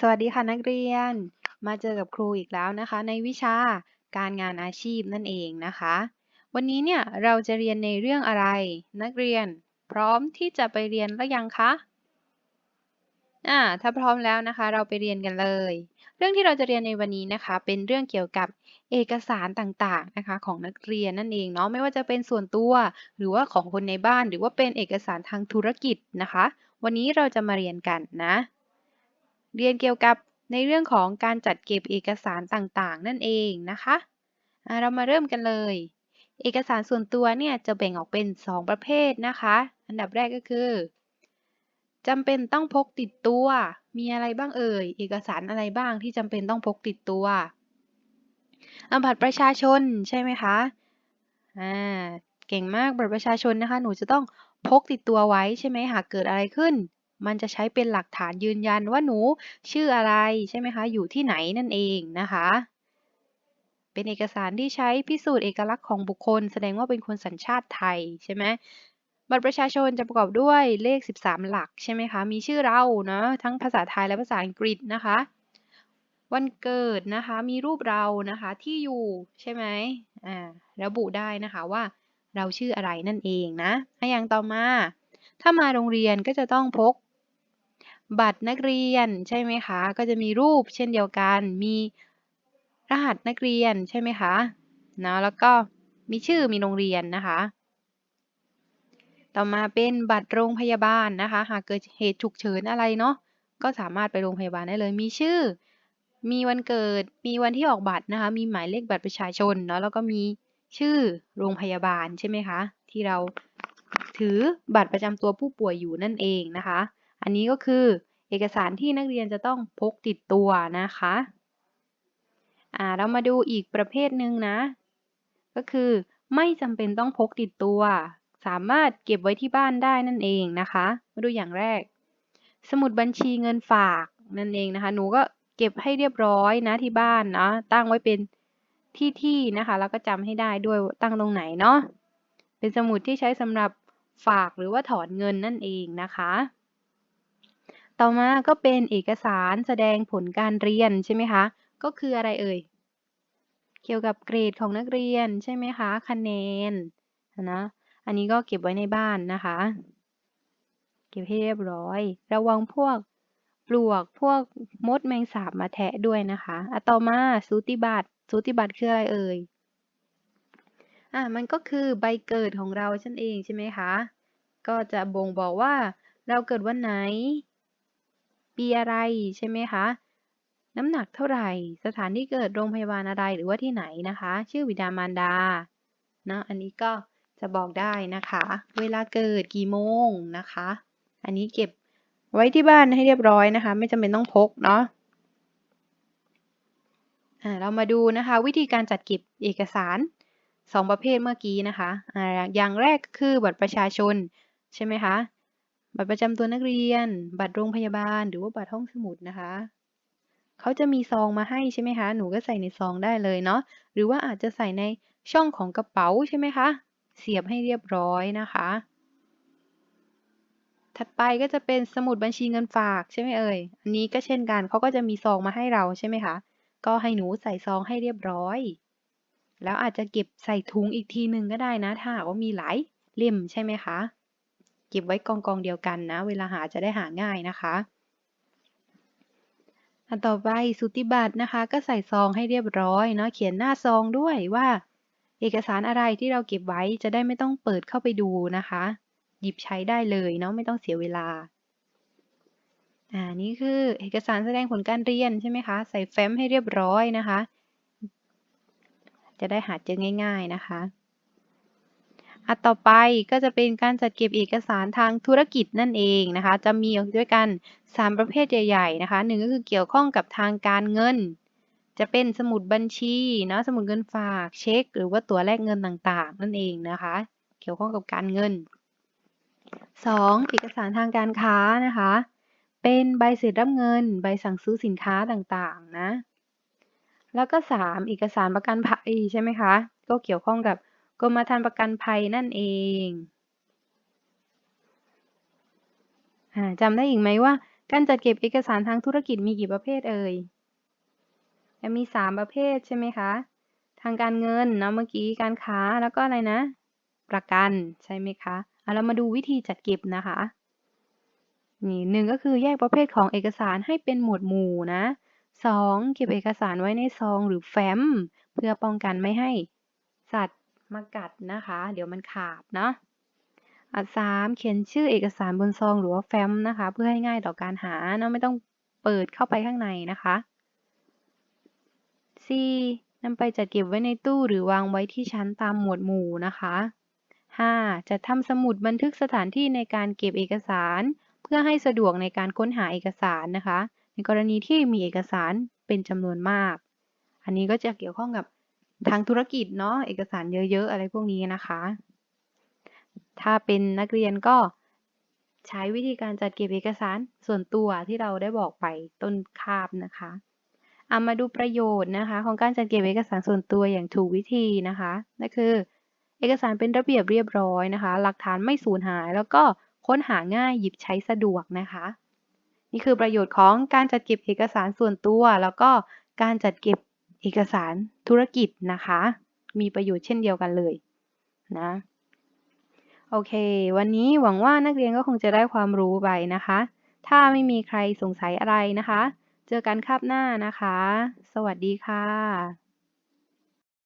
สวัสดีค่ะนักเรียน มาเจอกับครูอีกแล้วนะคะ ในวิชาการงานอาชีพนั่นเองนะคะ วันนี้เนี่ยเราจะเรียนในเรื่องอะไร นักเรียน พร้อมที่จะไปเรียนหรือยังคะอ่าถ้าพร้อมแล้วนะคะ เราไปเรียนกันเลย เรื่องที่เราจะเรียนในวันนี้นะคะ เป็นเรื่องเกี่ยวกับเอกสารต่างๆนะคะ ของนักเรียนนั่นเองเนาะไม่ว่าจะเป็นส่วนตัว หรือว่าของคนในบ้าน หรือว่าเป็นเอกสารทางธุรกิจนะคะ วันนี้เราจะมาเรียนกันนะ เรียนเกี่ยวกับในเรื่องของการจัดเก็บเอกสารต่างๆ นั่นเองนะคะเรามาเริ่มกันเลย เอกสารส่วนตัวเนี่ยจะแบ่งออกเป็น 2 ประเภทนะคะ อันดับแรกก็คือจำเป็นต้องพกติดตัว มีอะไรบ้างเอ่ย เอกสารอะไรบ้างที่จำเป็นต้องพกติดตัวบัตรประชาชนใช่ไหมคะ อ่า เก่งมากบัตรประชาชนนะคะ หนูจะต้องพกติดตัวไว้ใช่ไหมหากเกิดอะไรขึ้น มันจะใช้เป็นหลักฐานยืนยันว่าหนูชื่ออะไรใช่ไหมคะอยู่ที่ไหนนั่นเองนะคะ เป็นเอกสารที่ใช้พิสูจน์เอกลักษณ์ของบุคคล แสดงว่าเป็นคนสัญชาติไทยใช่ไหมบัตรประชาชนจะประกอบด้วยเลข 13 หลักใช่ไหมคะมีชื่อเราเนาะทั้งภาษาไทยและภาษาอังกฤษนะคะ วันเกิดนะคะมีรูปเรานะคะที่อยู่ใช่ไหมอ่าระบุได้นะคะว่าเราชื่ออะไรนั่นเองนะอย่างต่อมา ถ้ามาโรงเรียนก็จะต้องพก บัตรนักเรียนใช่ไหมคะ ก็จะมีรูปเช่นเดียวกัน มีรหัสนักเรียนใช่ไหมคะนะแล้วก็มีชื่อมีโรงเรียนนะคะ ต่อมาเป็นบัตรโรงพยาบาลนะคะ หากเกิดเหตุฉุกเฉินอะไรเนาะก็สามารถไปโรงพยาบาลได้เลย มีชื่อ มีวันเกิด มีวันที่ออกบัตรนะคะ มีหมายเลขบัตรประชาชนเนาะแล้วก็มีชื่อโรงพยาบาลใช่ไหมคะ ที่เราถือบัตรประจำตัวผู้ป่วยอยู่นั่นเองนะคะ อันนี้ก็คือเอกสารที่นักเรียนจะต้องพกติดตัวนะคะอ่าเรามาดูอีกประเภทหนึ่งนะ ก็คือไม่จำเป็นต้องพกติดตัว สามารถเก็บไว้ที่บ้านได้นั่นเองนะคะ มาดูอย่างแรก สมุดบัญชีเงินฝากนั่นเองนะคะ หนูก็เก็บให้เรียบร้อยนะที่บ้านนะตั้งไว้เป็นที่ที่นะคะแล้วก็จำให้ได้ด้วยตั้งตรงไหนเนาะเป็นสมุดที่ใช้สำหรับฝากหรือว่าถอนเงินนั่นเองนะคะ ต่อมาก็เป็นเอกสารแสดงผลการเรียนใช่ไหมคะ ก็คืออะไรเอ่ย เกี่ยวกับเกรดของนักเรียนใช่ไหมคะ คะแนนนะ อันนี้ก็เก็บไว้ในบ้านนะคะ เก็บให้เรียบร้อย ระวังพวกปลวกพวกมดแมงสาบมาแทะด้วยนะคะอะต่อมาสูติบัตรสูติบัตรคืออะไรเอ่ย อะมันก็คือใบเกิดของเราฉันเองใช่ไหมคะ ก็จะบ่งบอกว่าเราเกิดวันไหน ปีอะไรใช่ไหมคะ น้ำหนักเท่าไหร่ สถานที่เกิดโรงพยาบาลอะไรหรือว่าที่ไหนนะคะ ชื่อวิดามารดาเนาะอันนี้ก็จะบอกได้นะคะ เวลาเกิดกี่โมงนะคะ อันนี้เก็บไว้ที่บ้านให้เรียบร้อยนะคะ ไม่จำเป็นต้องพกเนาะเรามาดูนะคะ วิธีการจัดเก็บเอกสาร 2 ประเภทเมื่อกี้นะคะออย่างแรกคือบัตรประชาชนใช่ไหมคะ บัตรประจำตัวนักเรียน บัตรโรงพยาบาล หรือว่าบัตรห้องสมุดนะคะ เขาจะมีซองมาให้ใช่ไหมคะ หนูก็ใส่ในซองได้เลยเนาะ หรือว่าอาจจะใส่ในช่องของกระเป๋าใช่ไหมคะ เสียบให้เรียบร้อยนะคะ ถัดไปก็จะเป็นสมุดบัญชีเงินฝากใช่ไหมเอ่ย อันนี้ก็เช่นกัน เขาก็จะมีซองมาให้เราใช่ไหมคะ ก็ให้หนูใส่ซองให้เรียบร้อย แล้วอาจจะเก็บใส่ถุงอีกทีหนึ่งก็ได้นะ ถ้าว่ามีหลายเล่มใช่ไหมคะ เก็บไว้กองกองเดียวกันนะ เวลาหาจะได้หาง่ายนะคะ อันต่อไปสุติบัตรนะคะ ก็ใส่ซองให้เรียบร้อยเนาะเขียนหน้าซองด้วยว่า เอกสารอะไรที่เราเก็บไว้จะได้ไม่ต้องเปิดเข้าไปดูนะคะ หยิบใช้ได้เลยเนาะไม่ต้องเสียเวลาอ่านี่คือเอกสารแสดงผลการเรียนใช่ไหมคะ ใส่แฟ้มให้เรียบร้อยนะคะ จะได้หาเจอง่าย ๆนะคะ อันต่อไปก็จะเป็นการจัดเก็บเอกสารทางธุรกิจนั่นเองนะคะ จะมีด้วยกัน 3 ประเภทใหญ่ๆนะคะหนึ่งก็คือเกี่ยวข้องกับทางการเงิน จะเป็นสมุดบัญชีนะสมุดเงินฝากเช็ค หรือว่าตั๋วแลกเงินต่างๆ นั่นเองนะคะ เกี่ยวข้องกับการเงิน 2. เอกสารทางการค้านะคะ เป็นใบเสร็จรับเงิน ใบสั่งซื้อสินค้าต่างๆนะแล้วก็ 3. เอกสารประกันภัยใช่ไหมคะ ก็เกี่ยวข้องกับ กรมธรรม์ประกันภัยนั่นเองจำได้อีกไหมว่า การจัดเก็บเอกสารทางธุรกิจมีกี่ประเภทเอ่ยมี 3 ประเภทใช่ไหมคะ ทางการเงินเนาะเมื่อกี้การค้าแล้วก็อะไรนะ ประกันใช่ไหมคะเอาเรามาดูวิธีจัดเก็บนะคะนี่หนึ่งก็คือแยกประเภทของเอกสารให้เป็นหมวดหมู่นะสองเก็บเอกสารไว้ในซองหรือแฟ้ม เพื่อป้องกันไม่ให้ สัตว์ มากัดนะคะ เดี๋ยวมันขาดเนาะอันสามเขียนชื่อเอกสารบนซองหรือว่าแฟ้มนะคะ เพื่อให้ง่ายต่อการหาเนาะไม่ต้องเปิดเข้าไปข้างในนะคะ 4. นำไปจัดเก็บไว้ในตู้หรือวางไว้ที่ชั้นตามหมวดหมู่นะคะ 5. จัดทำสมุดบันทึกสถานที่ในการเก็บเอกสาร เพื่อให้สะดวกในการค้นหาเอกสารนะคะ ในกรณีที่มีเอกสารเป็นจำนวนมาก อันนี้ก็จะเกี่ยวข้องกับ ทางธุรกิจเนาะเอกสารเยอะๆ อะไรพวกนี้นะคะ ถ้าเป็นนักเรียนก็ใช้วิธีการจัดเก็บเอกสารส่วนตัวที่เราได้บอกไปต้นคาบนะคะเอามาดูประโยชน์นะคะ ของการจัดเก็บเอกสารส่วนตัวอย่างถูกวิธีนะคะนั่นคือ เอกสารเป็นระเบียบเรียบร้อยนะคะ หลักฐานไม่สูญหาย แล้วก็ค้นหาง่ายหยิบใช้สะดวกนะคะ นี่คือประโยชน์ของการจัดเก็บเอกสารส่วนตัว แล้วก็การจัดเก็บ เอกสารธุรกิจนะคะ มีประโยชน์เช่นเดียวกันเลยนะโอเค วันนี้หวังว่านักเรียนก็คงจะได้ความรู้ไปนะคะ ถ้าไม่มีใครสงสัยอะไรนะคะ เจอกันคาบหน้านะคะ สวัสดีค่ะ